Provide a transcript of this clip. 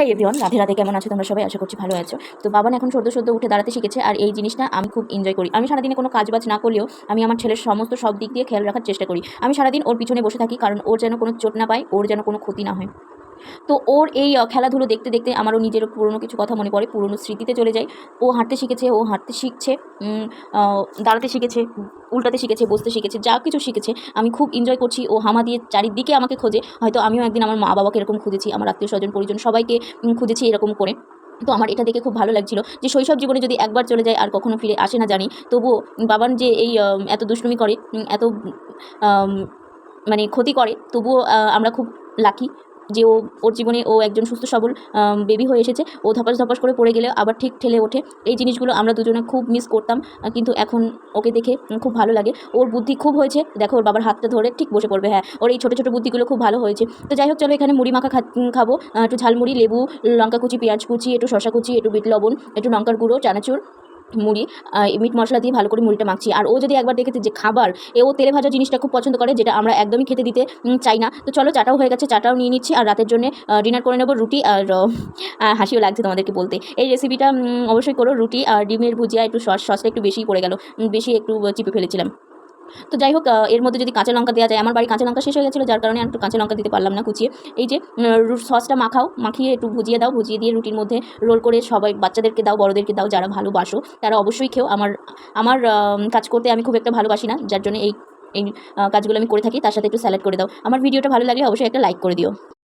হ্যাঁ এভরিওয়ান রাধে রাধে, কেমন আছে? তোমরা সবাই আশা করছি ভালো আছো। তো বাবান এখন সদ্য সদ্য উঠে দাঁড়াতে শিখেছে, আর এই জিনিসটা আমি খুব এনজয় করি। আমি সারাদিনে কোনো কাজ বাজ না করলেও আমি আমার ছেলের সমস্ত সব দিক দিয়ে খেয়াল রাখার চেষ্টা করি। আমি সারাদিন ওর পিছনে বসে থাকি, কারণ ওর যেন কোনো চোট না পায়, ওর যেন কোনো ক্ষতি না হয়। তো ওর এই খেলাধুলো দেখতে দেখতে আমারও নিজেরও পুরনো কিছু কথা মনে পড়ে, পুরনো স্মৃতিতে চলে যায় ও হাঁটতে শিখেছে, ও হাঁটতে শিখছে দাঁড়াতে শিখেছে, উল্টাতে শিখেছে, বসতে শিখেছে, যা কিছু শিখেছে। আমি খুব এনজয় করছি, ও হামা দিয়ে চারিদিকে আমাকে খোঁজে। হয়তো আমিও একদিন আমার মা বাবাকে এরকম খুঁজেছি, আমার আত্মীয় স্বজন, পরিজন সবাইকে খুঁজেছি এরকম করে। তো আমার এটা দেখে খুব ভালো লাগছিল যে শৈশব জীবনে যদি একবার চলে যায় আর কখনো ফিরে আসে না জানি, তবুও বাবান যে এই এত দুষ্টুমি করে এত মানে ক্ষতি করে, তবুও আমরা খুব লাকি যে ও, ওর জীবনে ও একজন সুস্থ, সবল বেবি হয়ে এসেছে, ও ধপাস ধপাস করে পড়ে গেলে আবার ঠিক ঠেলে ওঠে। এই জিনিসগুলো আমরা দুজনে খুব মিস করতাম কিন্তু এখন ওকে দেখে খুব ভালো লাগে। ওর বুদ্ধি খুব হয়েছে, দেখো ওর বাবার হাতটা ধরে ঠিক বসে পড়বে হ্যাঁ ওর এই ছোটো ছোটো বুদ্ধিগুলো খুব ভালো হয়েছে। তো যাই হোক, চলো এখানে মুড়ি মাখা খাব একটু ঝালমুড়ি, লেবু, লঙ্কা কুচি, পেঁয়াজ কুচি, একটু শশা কুচি, একটু বিট লবণ, একটু লঙ্কার গুঁড়ো, চানাচুর মুড়ি মিট মশলা দিয়ে ভালো করে মুড়িটা মাখছি। আর ও যদি একবার দেখেছে যে খাবার, এ ও তেলে ভাজা জিনিসটা খুব পছন্দ করে, যেটা আমরা একদমই খেতে দিতে চাই না। তো চলো, চাটাও হয়ে গেছে, চাটাও নিয়ে নিচ্ছি, আর রাতের জন্য ডিনার করে নেব রুটি আর হাসিও লাগছে তোমাদেরকে বলতে। এই রেসিপিটা অবশ্যই করো, রুটি আর ডিমের ভুজিয়া একটু সস, সসটা একটু বেশি পড়ে গেল বেশি একটু চিপে ফেলেছিলাম। তো যাই হোক এর মধ্যে যদি কাঁচা লঙ্কা দেওয়া যায়, আমার বাড়ি কাঁচা লঙ্কা শেষ হয়ে গেছিল, যার কারণে আমি একটু কাঁচা লঙ্কা দিতে পারলাম না, কুচিয়ে। এই যে সসটা মাখাও, মাখিয়ে একটু ভুজিয়ে দাও, ভুজিয়ে দিয়ে রুটির মধ্যে রোল করে সবাই বাচ্চাদেরকে দাও, বড়োদেরকে দাও, যারা ভালোবাসো, তারা অবশ্যই খেও। আমার আমার কাজ করতে আমি খুব একটা ভালোবাসি না, যার জন্য এই এই কাজগুলো আমি করে থাকি, তার সাথে একটু স্যালাড করে দাও। আমার ভিডিওটা ভালো লাগলে অবশ্যই একটা লাইক করে দিও।